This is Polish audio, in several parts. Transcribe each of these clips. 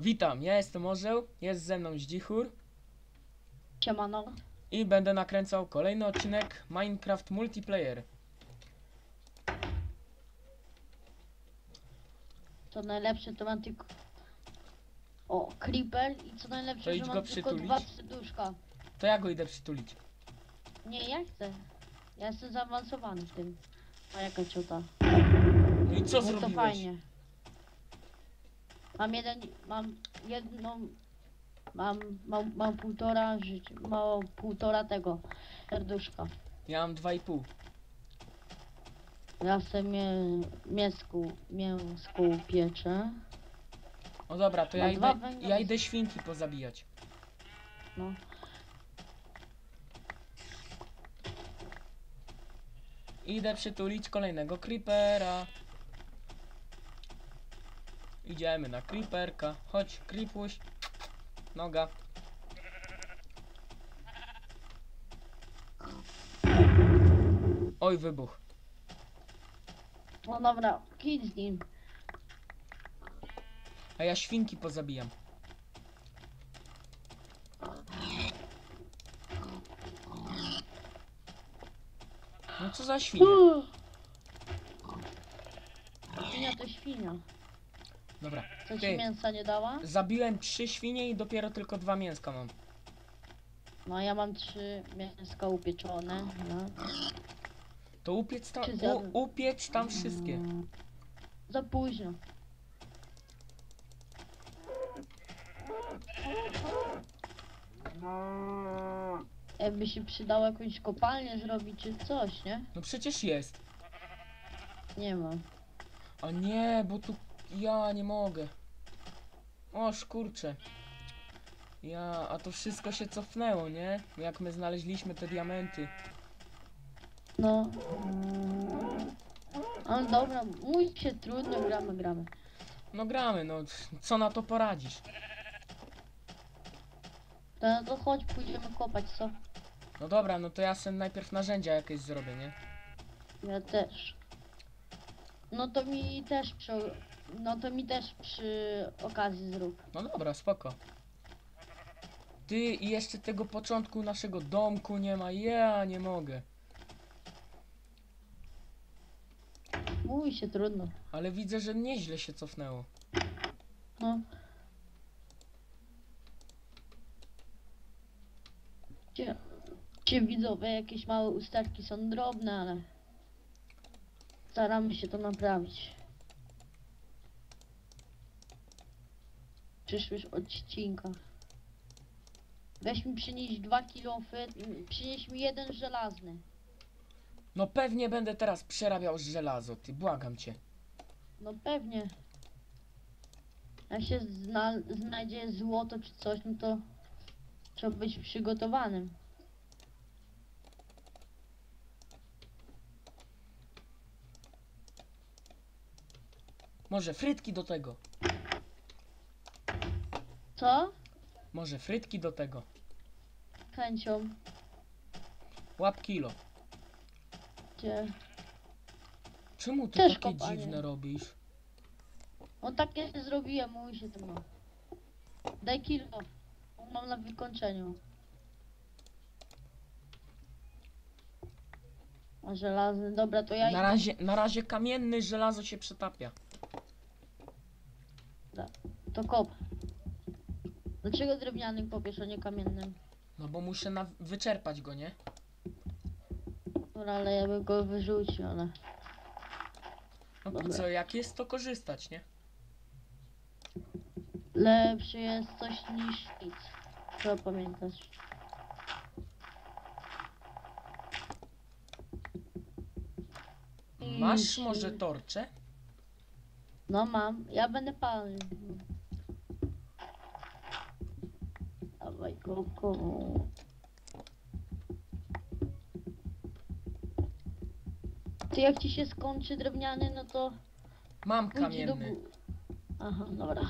Witam, ja jestem Orzeł, jest ze mną Zdzichur Siemano. i będę nakręcał kolejny odcinek Minecraft Multiplayer. To najlepsze to mam tylko... O, creeper i co najlepsze, To idź że go mam tylko przytulić. dwa serduszka. To ja go idę przytulić. Nie, ja chcę. Ja jestem zaawansowany w tym. A jaka ciota. No i co No to zrobiłeś? fajnie. Mam jeden, mam jedną, mam, mam, mam półtora życia, mam półtora tego serduszka. Ja mam 2,5. Ja sobie mięsku, mięsku pieczę. O dobra, to ja Mam dwa idę, ja idę świnki pozabijać. No. Idę przytulić kolejnego creepera. Idziemy na creeperka. Chodź, creepuś. Noga. Oj, wybuch. No dobra, kij z nim. A ja świnki pozabijam. No co za świnie? Uuu. Świnia to świnia. Dobra. Co ci Ty. mięsa nie dała? Zabiłem trzy świnie i dopiero tylko dwa mięska mam. No ja mam trzy mięska upieczone. No. To upiec tam, Czy u, upiec tam wszystkie. Mm, Za późno. Jakby się przydało jakąś kopalnię zrobić czy coś, nie? No przecież jest. Nie mam. A nie, bo tu ja nie mogę. O kurczę. Ja, a to wszystko się cofnęło, nie? Jak my znaleźliśmy te diamenty. No. Ale dobra, mój się trudno, gramy, gramy. No gramy, no co na to poradzisz? To, no to chodź, pójdziemy kopać, co? No dobra, no to ja sobie najpierw narzędzia jakieś zrobię, nie? Ja też. No to mi też przy... No to mi też przy okazji zrób. No dobra, spoko. Ty i jeszcze tego początku naszego domku nie ma, ja nie mogę. Mówi się trudno. Ale widzę, że nieźle się cofnęło. No. Cie, cie widzowie, jakieś małe usterki są drobne, ale staramy się to naprawić. Przyszłych odcinkach. Weź mi przynieść dwa kilofy, przynieś mi jeden żelazny. No pewnie będę teraz przerabiał żelazo, ty, błagam cię. No pewnie. Jak się zna, znajdzie złoto czy coś, no to trzeba być przygotowanym. Może frytki do tego. Co? Może frytki do tego. Chęcią. Łap kilo. Gdzie? Czemu ty Też takie dziwne robisz? No takie zrobiłem, mówi się to ma. Daj kilo. Mam na wykończeniu. A żelazny, dobra, to ja Na idę. razie, na razie kamienny żelazo się przetapia. To kop. Dlaczego drewnianym kopiesz, a nie kamiennym? No bo muszę na, wyczerpać go, nie? Dobra, ale ja bym go wyrzucił, ale... No po Dobra. co, jak jest to korzystać, nie? Lepsze jest coś niż nic. Trzeba pamiętać. Masz może torcze? No mam, ja będę palił. Ty jak ci się skończy drewniany, no to Mam pójdź do kamienny. góry. Aha, dobra.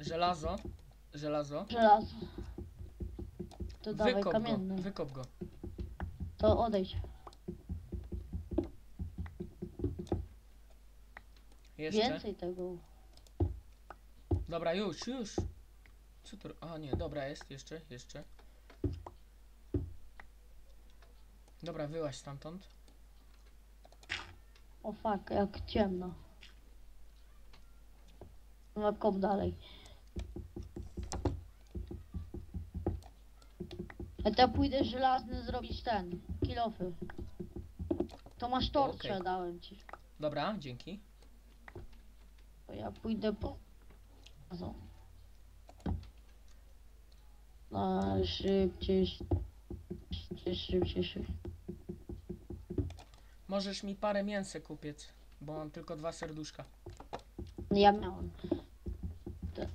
Żelazo. żelazo. Żelazo. To dawaj Wykop go, kamienny. wykop go. To odejdź. Jeszcze. Więcej tego. Dobra, już, już. Co to? A nie, dobra, jest, jeszcze, jeszcze. Dobra, wyłaź stamtąd. O fuck, jak ciemno. No kop dalej. A to ja pójdę żelazny zrobić ten, kilofy. To masz torcze, Okej. dałem ci. Dobra, dzięki. To ja pójdę po... No, szybciej, szybciej, szybciej, szybciej. Możesz mi parę mięsek kupić, bo mam tylko dwa serduszka. Ja miałem. Te-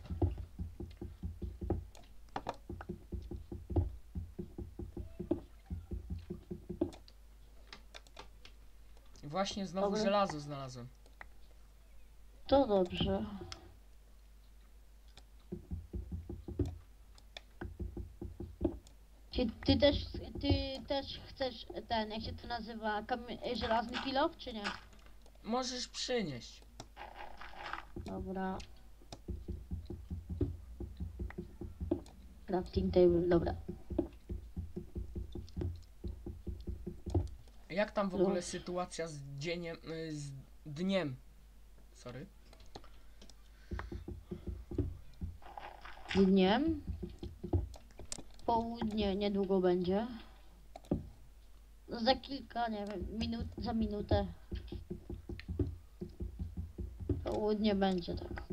I właśnie znowu Dobra. żelazo znalazłem. To dobrze. Ty, ty też, ty też chcesz ten, jak się to nazywa, kamie- żelazny kilof, czy nie? Możesz przynieść. Dobra. Crafting table, dobra. Jak tam w No. ogóle sytuacja z dzieniem, y, z dniem? Sorry. Dniem. Południe niedługo będzie. No za kilka, nie wiem, minut, za minutę. Południe będzie tak.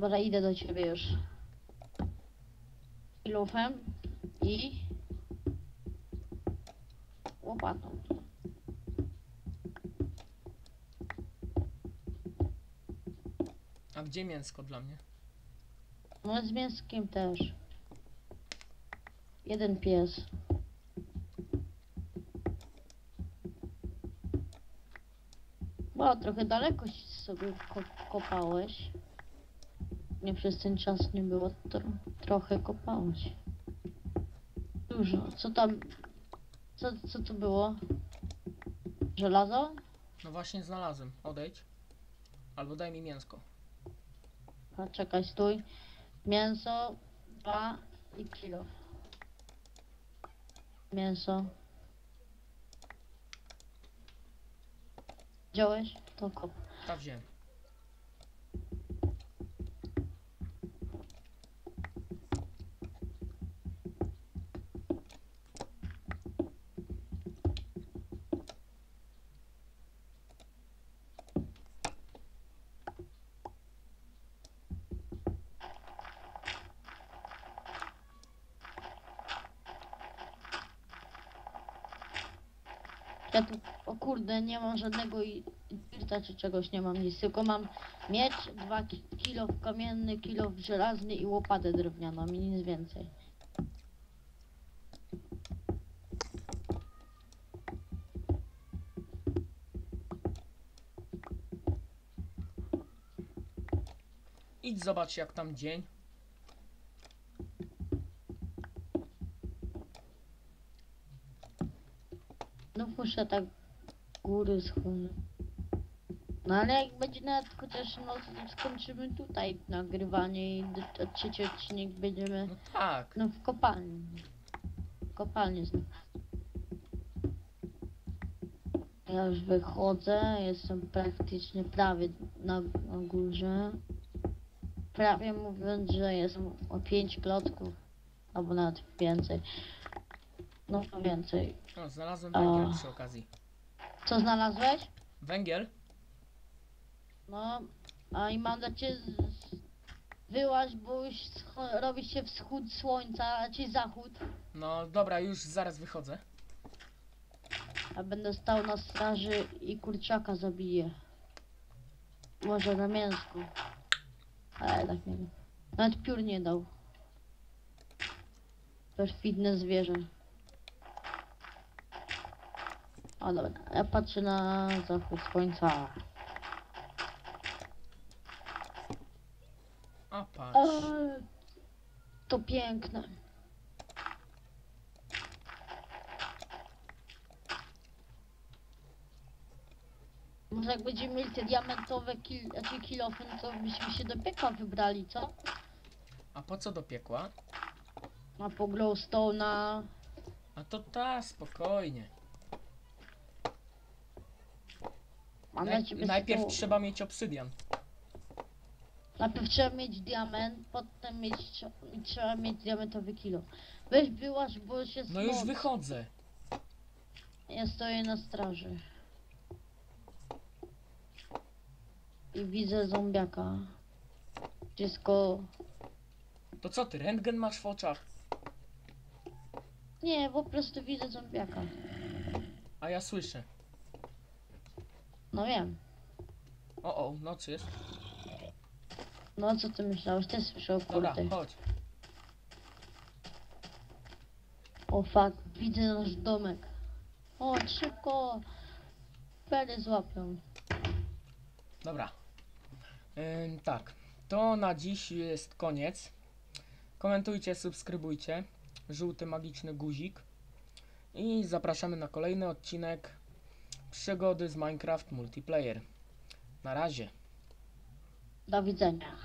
Dobra, idę do ciebie już. Kilofem i łopatą. A gdzie mięsko dla mnie? No z mięskiem też. Jeden pies. Bo trochę daleko się sobie ko kopałeś. Nie przez ten czas nie było, to trochę kopałeś. Dużo. Co tam? Co, co to było? Żelazo? No właśnie znalazłem. Odejdź. Albo daj mi mięsko. A czekaj, stój. Mięso, dwa i kilo. Mięso. Wziąłeś? To kop. Tak wziąłem. Ja tu, o kurde, nie mam żadnego dirta czy czegoś, nie mam nic, tylko mam miecz, dwa ki kilo kamienny, kilo żelazny i łopatę drewnianą i nic więcej. Idź zobacz jak tam dzień. Muszę tak góry schłonę. No ale jak będzie nawet chociaż no skończymy tutaj nagrywanie i d- trzeci odcinek będziemy No tak. no w kopalni. W kopalni znów. Ja już wychodzę, jestem praktycznie prawie na, na górze. Prawie mówiąc, że jestem o 5 klocków, albo nawet więcej. No więcej. O, znalazłem węgiel przy okazji. Co znalazłeś? Węgiel? No, a i mam dla ciebie wyłaź, bo już scho- robi się wschód słońca, czy zachód, No dobra, już zaraz wychodzę. a będę stał na straży i kurczaka zabiję. Może na mięsku. Ale tak nie wiem. Nawet piór nie dał. Perfidne zwierzę. O dobra, ja patrzę na zachód słońca. A patrz. O, to piękne. Może jak będziemy mieli te diamentowe kil, znaczy kilofy, to byśmy się do piekła wybrali, co? A po co do piekła? A po glowstone'a. A to ta, spokojnie. Mam Naj- najpierw trzeba mieć obsydian. Najpierw trzeba mieć diament, potem mieć, trzeba mieć diamentowy kilo. Weź byłaś, bo się No już wychodzę. Ja stoję na straży. I widzę zombiaka. Wszystko... To co ty, rentgen masz w oczach? Nie, po prostu widzę zombiaka. A ja słyszę. No wiem. O, o, noc jest. No co ty myślałeś? Też słyszę o Dobra, kurde. chodź. O fuck, widzę nasz domek. O, szybko! Pery złapią. Dobra. Ym, tak. To na dziś jest koniec. Komentujcie, subskrybujcie. Żółty magiczny guzik. I zapraszamy na kolejny odcinek przygody z Minecraft Multiplayer. Na razie. Do widzenia.